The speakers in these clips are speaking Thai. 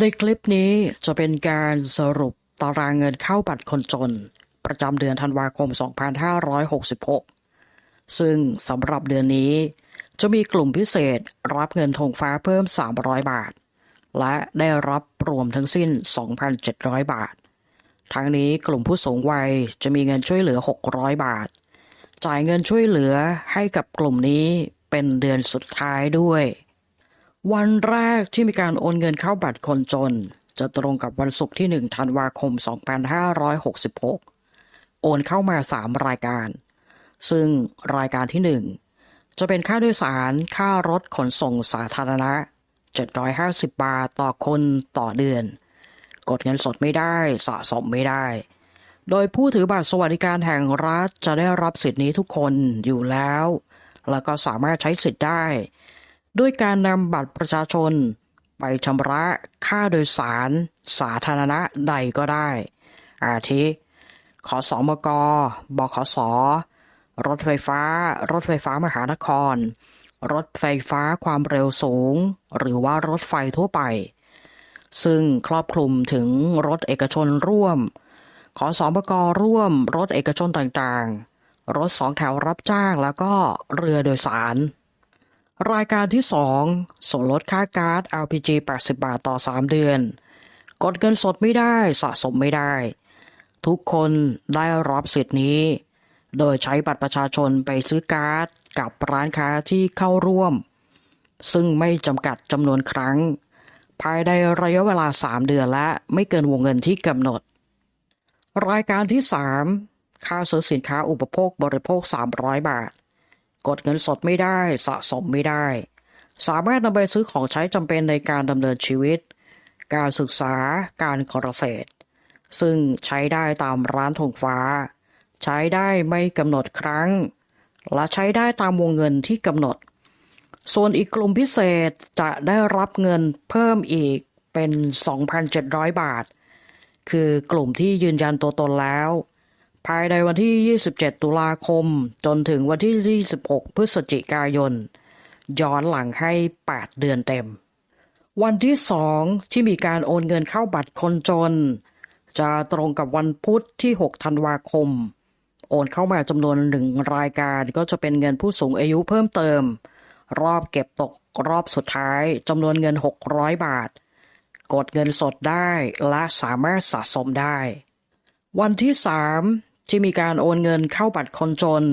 ในคลิปนี้จะเป็นการสรุปตารางเงินเข้าบัตรคนจน ประจำเดือนธันวาคม 2566 ซึ่งสำหรับเดือนนี้ จะมีกลุ่มพิเศษรับเงินธงฟ้าเพิ่ม 300 บาท และได้รับรวมทั้งสิ้น 2,700 บาท ทั้งนี้กลุ่มผู้สูงวัยจะมีเงินช่วยเหลือ 600 บาท จ่ายเงินช่วยเหลือให้กับกลุ่มนี้เป็นเดือนสุดท้ายด้วย วันแรกที่มีการโอนเงินเข้าบัตรคนจน จะตรงกับวันศุกร์ที่ 1 ธันวาคม 2566 โอนเข้ามา 3 รายการ ซึ่งรายการที่ 1 จะเป็นค่าโดยสารค่ารถขนส่งสาธารณะ 750 บาทต่อคนต่อเดือน กดเงินสดไม่ได้สะสมไม่ได้ โดยผู้ถือบัตรสวัสดิการแห่งรัฐจะได้รับสิทธินี้ทุกคนอยู่แล้ว แล้วก็สามารถใช้สิทธิ์ได้ ด้วยการนำบัตรประชาชน ไปชำระค่าโดยสาร สาธารณะใดก็ได้ อาทิขอสอมกบขสรถไฟฟ้า รถไฟฟ้ามหานคร รถไฟฟ้าความเร็วสูง หรือว่ารถไฟทั่วไป ซึ่งครอบคลุมถึงรถเอกชนร่วม ขอสอมกร่วม รถเอกชนต่างๆ รถสองแถวรับจ้างแล้วก็เรือโดยสาร รายการที่ 2 ส่วนลดค่าการ์ด LPG 80 บาทต่อ 3 เดือน กดเงินสดไม่ได้สะสมไม่ได้ ทุกคนได้รับสิทธินี้ โดยใช้บัตรประชาชนไปซื้อการ์ดกับร้านค้าที่เข้าร่วม ซึ่งไม่จำกัดจำนวนครั้ง ภายในระยะเวลา 3 เดือนและไม่เกินวงเงินที่กำหนด รายการที่ 3 ค่าซื้อสินค้าอุปโภคบริโภค 300 บาท กดเงินสดไม่ได้สะสมไม่ได้ สามารถนำไปซื้อของใช้จำเป็นในการดำเนินชีวิต การศึกษาการเกษตร ซึ่งใช้ได้ตามร้านธงฟ้า ใช้ได้ไม่กำหนดครั้ง และใช้ได้ตามวงเงินที่กำหนด ส่วนอีกกลุ่มพิเศษจะได้รับเงินเพิ่มอีกเป็น 2,700 บาท คือกลุ่มที่ยืนยันตัวตนแล้ว ภายในวันที่ 27 ตุลาคม จนถึงวันที่ 26 พฤศจิกายน ย้อนหลังให้ 8 เดือนเต็ม วันที่ 2 ที่มีการโอนเงินเข้าบัตรคนจน จะตรงกับวันพุธที่ 6 ธันวาคม โอนเข้ามาจำนวนหนึ่งรายการก็จะเป็นเงินผู้สูงอายุเพิ่มเติม รอบเก็บตกรอบสุดท้ายจำนวนเงิน 600 บาท กดเงินสดได้และสามารถสะสมได้ วันที่ 3 ที่มีการโอนเงินเข้าบัตรคนจน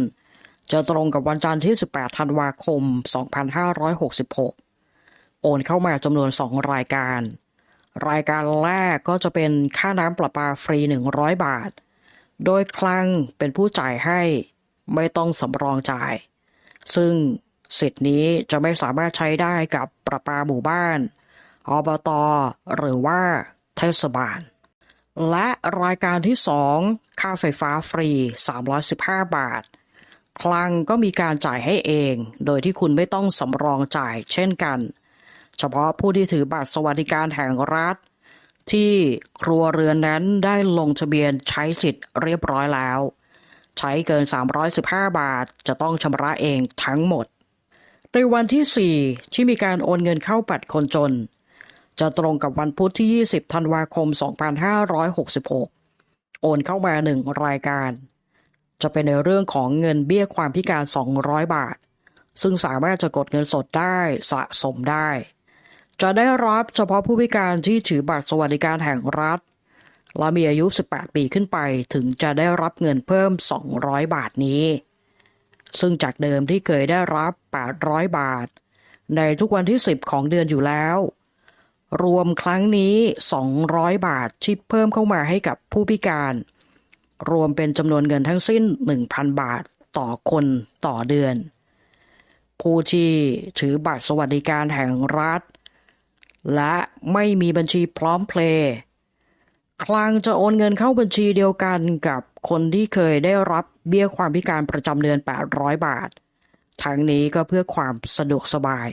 จะตรงกับวันจันทร์ที่ 18 ธันวาคม 2566 โอนเข้ามาจำนวน 2 รายการ รายการแรกก็จะเป็นค่าน้ำประปาฟรี 100 บาท โดยคลังเป็นผู้จ่ายให้ไม่ต้องสำรองจ่าย ซึ่งสิทธินี้จะไม่สามารถใช้ได้กับประปาหมู่บ้านอบตหรือว่าเทศบาล และรายการที่ 2 ค่าไฟฟ้าฟรี 315 บาท คลังก็มีการจ่ายให้เอง โดยที่คุณไม่ต้องสำรองจ่ายเช่นกัน เฉพาะผู้ที่ถือบัตรสวัสดิการแห่งรัฐ ที่ครัวเรือนนั้นได้ลงทะเบียนใช้สิทธิ์เรียบร้อยแล้ว ใช้เกิน 315 บาทจะต้องชำระเองทั้งหมด ในวันที่ 4 ที่มีการโอนเงินเข้าบัตรคนจน จะตรงกับวันพุธที่ 20 ธันวาคม 2566 โอนเข้ามาหนึ่งรายการ จะเป็นในเรื่องของเงินเบี้ยความพิการ 200 บาท ซึ่งสามารถจะกดเงินสดได้สะสมได้ จะได้รับเฉพาะผู้พิการที่ถือบัตรสวัสดิการแห่งรัฐ และมีอายุ 18 ปีขึ้นไปถึงจะได้รับเงินเพิ่ม 200 บาทนี้ ซึ่งจากเดิมที่เคยได้รับ 800 บาท ในทุกวันที่ 10 ของเดือนอยู่แล้ว รวมครั้งนี้ 200 บาทที่เพิ่มเข้ามาให้กับผู้พิการ รวมเป็นจำนวนเงินทั้งสิ้น 1,000 บาทต่อคนต่อเดือน ผู้ที่ถือบัตรสวัสดิการแห่งรัฐ และไม่มีบัญชีพร้อมเพลย์คลังจะโอนเงินเข้าบัญชีเดียวกันกับคนที่เคยได้รับเบี้ยความพิการประจำเดือน 800 บาท ทั้งนี้ก็เพื่อความสะดวกสบาย